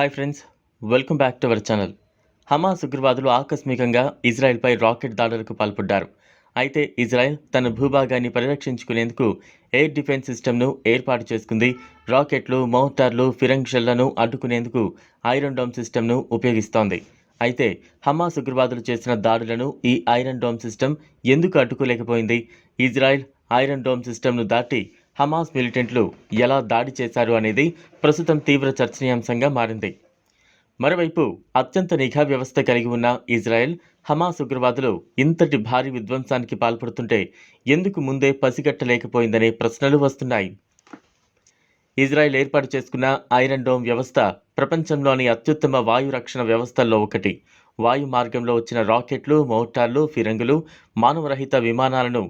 Hi friends welcome back to our channel Hamas ఉగ్రవాదులు ఆకస్మికంగా ఇజ్రాయెల్పై rocket దాడులకు పాల్పడ్డారు. అయితే ఇజ్రాయెల్ తన భూభాగాన్ని పరిరక్షించుకునేందుకు ఎయిర్ డిఫెన్స్ సిస్టమ్ను ఏర్పాటు చేసుకుంది. రాకెట్లు మోటార్లు ఫిరంగ్ షెల్లను అడ్డుకునేందుకు ఐరన్ డోమ్ సిస్టమ్ను ఉపయోగిస్తోంది. అయితే హమాస్ ఉగ్రవాదులు చేసిన దాడులను ఈ ఐరన్ డోమ్ సిస్టమ్ ఎందుకు అడ్డుకోలేకపోయింది? ఇజ్రాయెల్ ఐరన్ డోమ్ సిస్టమ్ను దాటి హమాస్ మిలిటెంట్లు ఎలా దాడి చేశారు అనేది ప్రస్తుతం తీవ్ర చర్చనీయాంశంగా మారింది. మరోవైపు అత్యంత నిఘా వ్యవస్థ కలిగి ఉన్న ఇజ్రాయెల్ హమాస్ ఉగ్రవాదులు ఇంతటి భారీ విధ్వంసానికి పాల్పడుతుంటే ఎందుకు ముందే పసిగట్టలేకపోయిందనే ప్రశ్నలు వస్తున్నాయి. ఇజ్రాయెల్ ఏర్పాటు చేసుకున్న ఐరన్ డోమ్ వ్యవస్థ ప్రపంచంలోని అత్యుత్తమ వాయు రక్షణ వ్యవస్థల్లో ఒకటి. వాయు మార్గంలో వచ్చిన రాకెట్లు మోటార్లు ఫిరంగులు మానవరహిత విమానాలను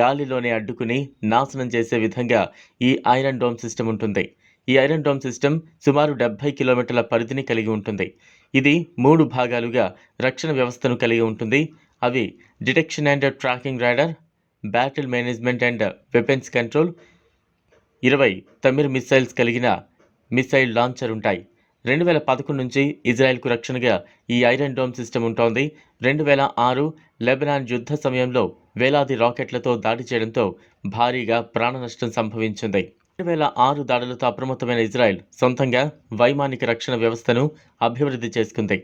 గాలిలోనే అడ్డుకుని నాశనం చేసే విధంగా ఈ ఐరన్ డోమ్ సిస్టమ్ ఉంటుంది. ఈ ఐరన్ డోమ్ సిస్టమ్ సుమారు డెబ్బై కిలోమీటర్ల పరిధిని కలిగి ఉంటుంది. ఇది మూడు భాగాలుగా రక్షణ వ్యవస్థను కలిగి ఉంటుంది. అవి detection and tracking radar battle management and weapons control ఇరవై తమిర్ మిసైల్స్ కలిగిన మిసైల్ లాంచర్ ఉంటాయి. రెండు వేల పదకొండు నుంచి ఇజ్రాయెల్కు రక్షణగా ఈ ఐరన్ డోమ్ సిస్టమ్ ఉంటోంది. రెండు వేల ఆరు లెబనాన్ యుద్ధ సమయంలో వేలాది రాకెట్లతో దాడి చేయడంతో భారీగా ప్రాణ నష్టం సంభవించింది. రెండు వేల ఆరు దాడులతో అప్రమత్తమైన ఇజ్రాయెల్ సొంతంగా వైమానిక రక్షణ వ్యవస్థను అభివృద్ధి చేసుకుంది.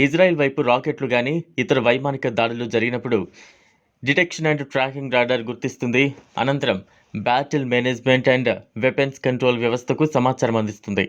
ఇజ్రాయెల్ వైపు రాకెట్లు కానీ ఇతర వైమానిక దాడులు జరిగినప్పుడు డిటెక్షన్ అండ్ ట్రాకింగ్ రాడార్ గుర్తిస్తుంది. అనంతరం battle management and weapons control వ్యవస్థకు సమాచారం అందిస్తుంది.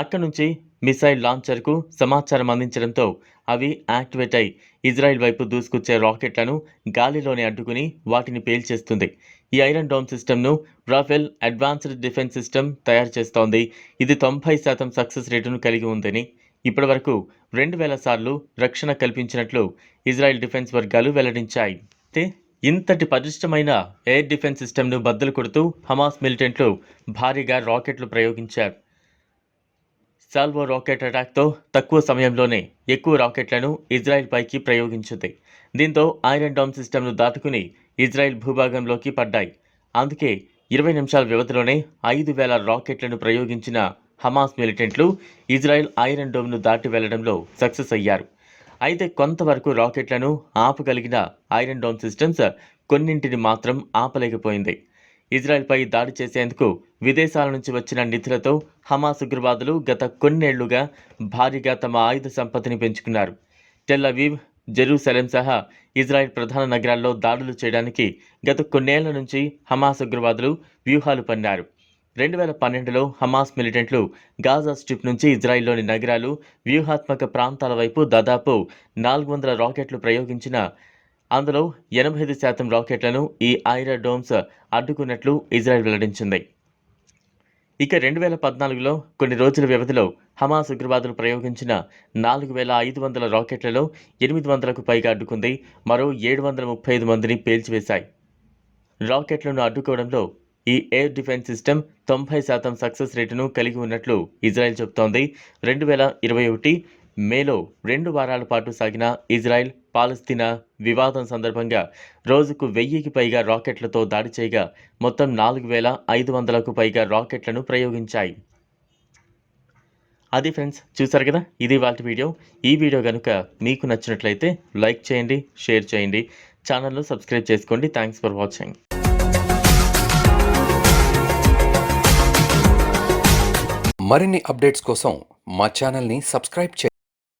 అక్కడి నుంచి మిసైల్ లాంచర్కు సమాచారం అందించడంతో అవి యాక్టివేట్ అయి ఇజ్రాయెల్ వైపు దూసుకొచ్చే రాకెట్లను గాలిలోనే అడ్డుకుని వాటిని పేల్చేస్తుంది. ఈ ఐరన్ డోమ్ సిస్టమ్ను రాఫెల్ అడ్వాన్స్డ్ డిఫెన్స్ సిస్టమ్ తయారు చేస్తోంది. ఇది తొంభై శాతం సక్సెస్ రేటును కలిగి ఉందని ఇప్పటివరకు రెండు వేల సార్లు రక్షణ కల్పించినట్లు ఇజ్రాయెల్ డిఫెన్స్ వర్గాలు వెల్లడించాయి. అయితే ఇంతటి పటిష్టమైన ఎయిర్ డిఫెన్స్ సిస్టమ్ను బద్దలు కొడుతూ హమాస్ మిలిటెంట్లు భారీగా రాకెట్లు ప్రయోగించారు. సాల్వో రాకెట్ అటాక్తో తక్కువ సమయంలోనే ఎక్కువ రాకెట్లను ఇజ్రాయెల్ పైకి ప్రయోగించింది. దీంతో ఐరన్ డోమ్ సిస్టమ్ను దాటుకుని ఇజ్రాయెల్ భూభాగంలోకి పడ్డాయి. అందుకే ఇరవై నిమిషాల వ్యవధిలోనే ఐదు వేల రాకెట్లను ప్రయోగించిన హమాస్ మిలిటెంట్లు ఇజ్రాయెల్ ఐరన్ డోమ్ను దాటి వెళ్ళడంలో సక్సెస్ అయ్యారు. అయితే కొంతవరకు రాకెట్లను ఆపగలిగిన ఐరన్ డోమ్ సిస్టమ్స్ కొన్నింటిని మాత్రం ఆపలేకపోయింది. ఇజ్రాయెల్పై దాడి చేసేందుకు విదేశాల నుంచి వచ్చిన నిధులతో హమాస్ ఉగ్రవాదులు గత కొన్నేళ్ళుగా భారీగా తమ ఆయుధ సంపత్తిని పెంచుకున్నారు. టెల్లవీవ్ జెరూసలేం సహా ఇజ్రాయెల్ ప్రధాన నగరాల్లో దాడులు చేయడానికి గత కొన్నేళ్ళ నుంచి హమాస్ ఉగ్రవాదులు వ్యూహాలు పన్నారు. రెండు వేల పన్నెండులో హమాస్ మిలిటెంట్లు గాజా స్ట్రిప్ నుంచి ఇజ్రాయిల్లోని నగరాలు వ్యూహాత్మక ప్రాంతాల వైపు దాదాపు నాలుగు వందల రాకెట్లు ప్రయోగించిన అందులో ఎనభై ఐదు శాతం రాకెట్లను ఈ ఐరా డోమ్స్ అడ్డుకున్నట్లు ఇజ్రాయెల్ వెల్లడించింది. ఇక రెండు వేల పద్నాలుగులో కొన్ని రోజుల వ్యవధిలో హమాస్ ఉగ్రవాదులు ప్రయోగించిన నాలుగు వేల ఐదు వందల రాకెట్లలో ఎనిమిది వందలకు పైగా అడ్డుకుంది మరో ఏడు వందల ముప్పై ఐదు మందిని పేల్చివేశాయి. రాకెట్లను అడ్డుకోవడంలో ఈ ఎయిర్ డిఫెన్స్ సిస్టమ్ తొంభై శాతం సక్సెస్ రేటును కలిగి ఉన్నట్లు ఇజ్రాయెల్ చెబుతోంది. రెండు వేల ఇరవై ఒకటి మేలో రెండు వారాల పాటు సాగిన ఇజ్రాయెల్ పాలస్తీనా వివాదం సందర్భంగా రోజుకు వెయ్యికి పైగా రాకెట్లతో దాడి చేయగా మొత్తం నాలుగు వేల ఐదు వందలకు పైగా రాకెట్లను ప్రయోగించాయి. అది ఫ్రెండ్స్ చూసారు కదా? ఇది వాళ్ళ వీడియో. ఈ వీడియో కనుక మీకు నచ్చినట్లయితే లైక్ చేయండి షేర్ చేయండి ఛానల్ను సబ్స్క్రైబ్ చేసుకోండి. Thanks for watching. మరిన్ని అప్డేట్స్ కోసం మా ఛానల్ని సబ్స్క్రైబ్ చేయండి.